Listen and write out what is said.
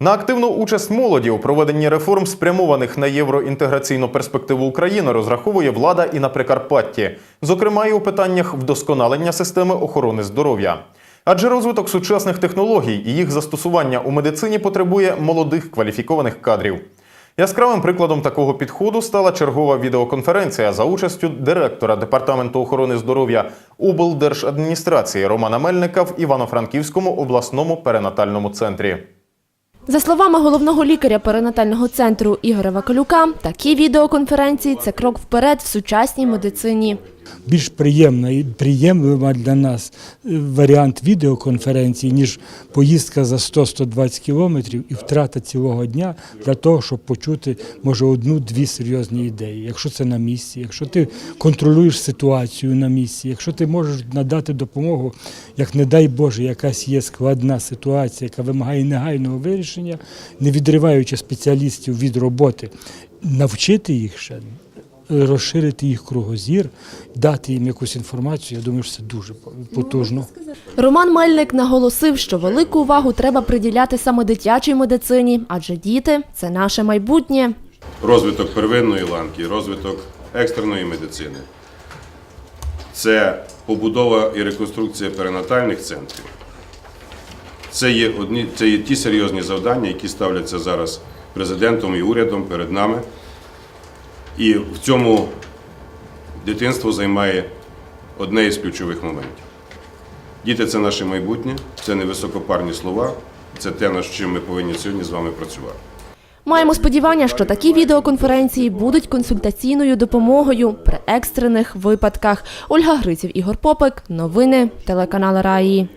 На активну участь молоді у проведенні реформ, спрямованих на євроінтеграційну перспективу України, розраховує влада і на Прикарпатті, зокрема і у питаннях вдосконалення системи охорони здоров'я. Адже розвиток сучасних технологій і їх застосування у медицині потребує молодих кваліфікованих кадрів. Яскравим прикладом такого підходу стала чергова відеоконференція за участю директора департаменту охорони здоров'я облдержадміністрації Романа Мельника в Івано-Франківському обласному перинатальному центрі. За словами головного лікаря перинатального центру Ігоря Вакалюка, такі відеоконференції це крок вперед в сучасній медицині. Більш приємна і приємлива для нас е, варіант відеоконференції, ніж поїздка за 100-120 кілометрів і втрата цілого дня для того, щоб почути, може, одну-дві серйозні ідеї. Якщо це на місці, якщо ти контролюєш ситуацію на місці, якщо ти можеш надати допомогу, як не дай Боже, якась є складна ситуація, яка вимагає негайного вирішення, не відриваючи спеціалістів від роботи, навчити їх ще розширити їх кругозір, дати їм якусь інформацію. Я думаю, що це дуже потужно. Роман Мельник наголосив, що велику увагу треба приділяти саме дитячій медицині, адже діти це наше майбутнє. розвиток первинної ланки, розвиток екстреної медицини. Це побудова і реконструкція перинатальних центрів. Це є, одні, це є ті серйозні завдання, які ставляться зараз президентом і урядом перед нами. І в цьому дитинство займає одне із ключових моментів. Діти це наше майбутнє, це не високопарні слова, це те, над чим ми повинні сьогодні з вами працювати. Маємо сподівання, що такі відеоконференції будуть консультаційною допомогою при екстрених випадках. Ольга Гриців, Ігор Попик. Новини телеканал Раї.